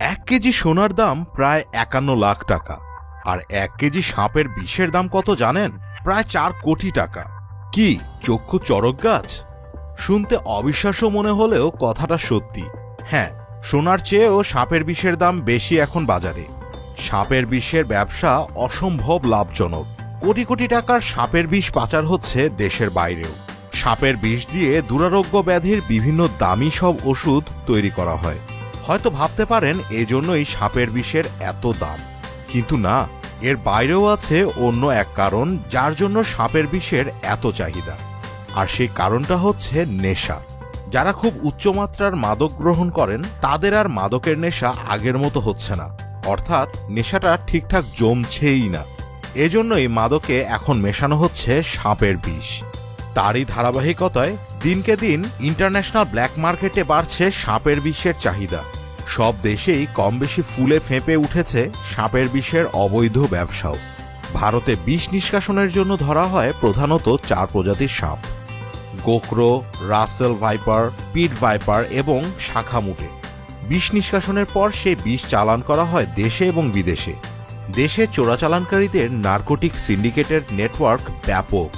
এক কেজি সোনার দাম প্রায় একান্ন লাখ টাকা। আর এক কেজি সাপের বিষের দাম কত জানেন? প্রায় চার কোটি টাকা। কি, চক্ষু চরক গাছ? শুনতে অবিশ্বাস্য মনে হলেও কথাটা সত্যি। হ্যাঁ সোনার চেয়েও সাপের বিষের দাম বেশি এখন বাজারে। সাপের বিষের ব্যবসা অসম্ভব লাভজনক। কোটি কোটি টাকার সাপের বিষ পাচার হচ্ছে দেশের বাইরেও। সাপের বিষ দিয়ে দুরারোগ্য ব্যাধির বিভিন্ন দামি সব ওষুধ তৈরি করা হয়। হয়তো ভাবতে পারেন এজন্যই সাপের বিষের এত দাম। কিন্তু না, এর বাইরেও আছে অন্য এক কারণ যার জন্য সাপের বিষের এত চাহিদা। আর সেই কারণটা হচ্ছে নেশা। যারা খুব উচ্চমাত্রার মাদক গ্রহণ করেন, তাদের আর মাদকের নেশা আগের মতো হচ্ছে না। অর্থাৎ নেশাটা ঠিকঠাক জমছেই না। এজন্যই মাদকে এখন মেশানো হচ্ছে সাপের বিষ। তারই ধারাবাহিকতায় দিনকে দিন ইন্টারন্যাশনাল ব্ল্যাক মার্কেটে বাড়ছে সাপের বিষের চাহিদা। সব দেশেই কম বেশি ফুলে ফেঁপে উঠেছে সাপের বিষের অবৈধ ব্যবসাও। ভারতে বিষ নিষ্কাশনের জন্য ধরা হয় প্রধানত চার প্রজাতির সাপ। গোকরো রাসেল ভাইপার, পিট ভাইপার এবং শাখামুটে বিষ নিষ্কাশনের পর সে বিষ চালান করা হয় দেশে এবং বিদেশে। দেশে চোরাচালানকারীদের নার্কোটিক সিন্ডিকেটের নেটওয়ার্ক ব্যাপক।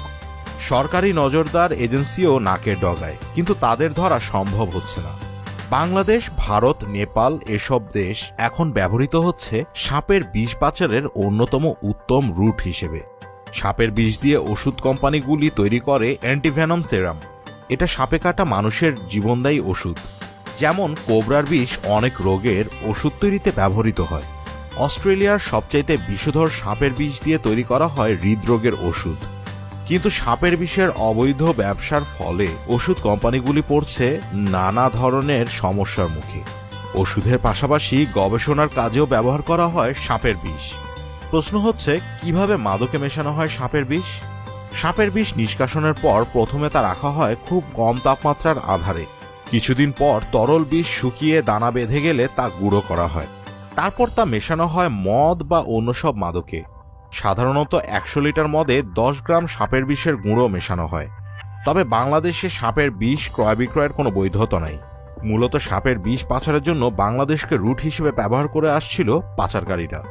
সরকারি নজরদার এজেন্সিও নাকের ডগায়, কিন্তু তাদের ধরা সম্ভব হচ্ছে না। বাংলাদেশ, ভারত, নেপাল এসব দেশ এখন ব্যবহৃত হচ্ছে সাপের বিষ পাচারের অন্যতম উত্তম রুট হিসেবে। সাপের বিষ দিয়ে ওষুধ কোম্পানিগুলি তৈরি করে অ্যান্টিভ্যানম সেরাম। এটা সাপে কাটা মানুষের জীবনদায়ী ওষুধ। যেমন কোবরার বিষ অনেক রোগের ওষুধ তৈরিতে ব্যবহৃত হয়। অস্ট্রেলিয়ার সবচাইতে বিষধর সাপের বিষ দিয়ে তৈরি করা হয় হৃদরোগের ওষুধ। কিন্তু সাপের বিষের অবৈধ ব্যবসার ফলে ওষুধ কোম্পানিগুলি পড়ছে নানা ধরনের সমস্যার মুখে। ওষুধের পাশাপাশি গবেষণার কাজেও ব্যবহার করা হয় সাপের বিষ। প্রশ্ন হচ্ছে, কীভাবে মাদকে মেশানো হয় সাপের বিষ? সাপের বিষ নিষ্কাশনের পর প্রথমে তা রাখা হয় খুব কম তাপমাত্রার আধারে। কিছুদিন পর তরল বিষ শুকিয়ে দানা বেঁধে গেলে তা গুঁড়ো করা হয়। তারপর তা মেশানো হয় মদ বা অন্য সব মাদকে। সাধারণত একশো লিটার মদে দশ গ্রাম সাপের বিষের গুঁড়ো মেশানো হয়। তবে বাংলাদেশে সাপের বিষ ক্রয় বিক্রয়ের কোনো বৈধতা নাই। মূলত সাপের বিষ পাচারের জন্য বাংলাদেশকে রুট হিসেবে ব্যবহার করে আসছিল পাচারকারীরা।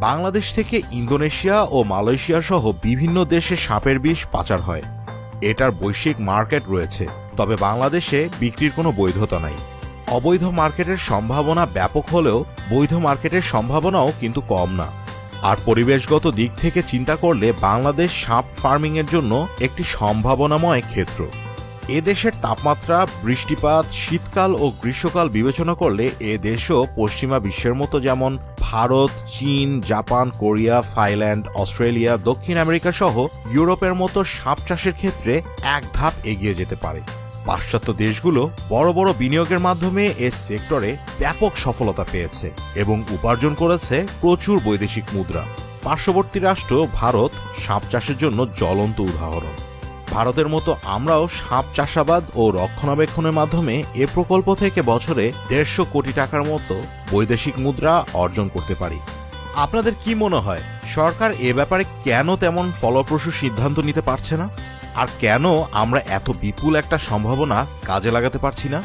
বাংলাদেশ থেকে ইন্দোনেশিয়া ও মালয়েশিয়া সহ বিভিন্ন দেশে সাপের বিষ পাচার হয়। এটার বৈশ্বিক মার্কেট রয়েছে, তবে বাংলাদেশে বিক্রির কোনো বৈধতা নাই। অবৈধ মার্কেটের সম্ভাবনা ব্যাপক হলেও বৈধ মার্কেটের সম্ভাবনাও কিন্তু কম না। আর পরিবেশগত দিক থেকে চিন্তা করলে বাংলাদেশ সাপ ফার্মিংয়ের জন্য একটি সম্ভাবনাময় ক্ষেত্র। এ দেশের তাপমাত্রা, বৃষ্টিপাত, শীতকাল ও গ্রীষ্মকাল বিবেচনা করলে এ দেশও পশ্চিমা বিশ্বের মতো যেমন ভারত, চীন, জাপান, কোরিয়া, থাইল্যান্ড, অস্ট্রেলিয়া, দক্ষিণ আমেরিকা সহ ইউরোপের মতো সাপ চাষের ক্ষেত্রে এক ধাপ এগিয়ে যেতে পারে। পাশ্চাত্য দেশগুলো বড় বড় বিনিয়োগের মাধ্যমে এ সেক্টরে ব্যাপক সফলতা পেয়েছে এবং উপার্জন করেছে প্রচুর বৈদেশিক মুদ্রা। পার্শ্ববর্তী রাষ্ট্র ভারত সাপ চাষের জন্য জ্বলন্ত উদাহরণ। ভারতের মতো আমরাও সাপ চাষাবাদ ও রক্ষণাবেক্ষণের মাধ্যমে এ প্রকল্প থেকে বছরে দেড়শো কোটি টাকার মতো বৈদেশিক মুদ্রা অর্জন করতে পারি। আপনাদের কি মনে হয়, সরকার এ ব্যাপারে কেন তেমন ফলপ্রসূ সিদ্ধান্ত নিতে পারছে না? আর কেন আমরা এত বিপুল একটা সম্ভাবনা কাজে লাগাতে পারছি না?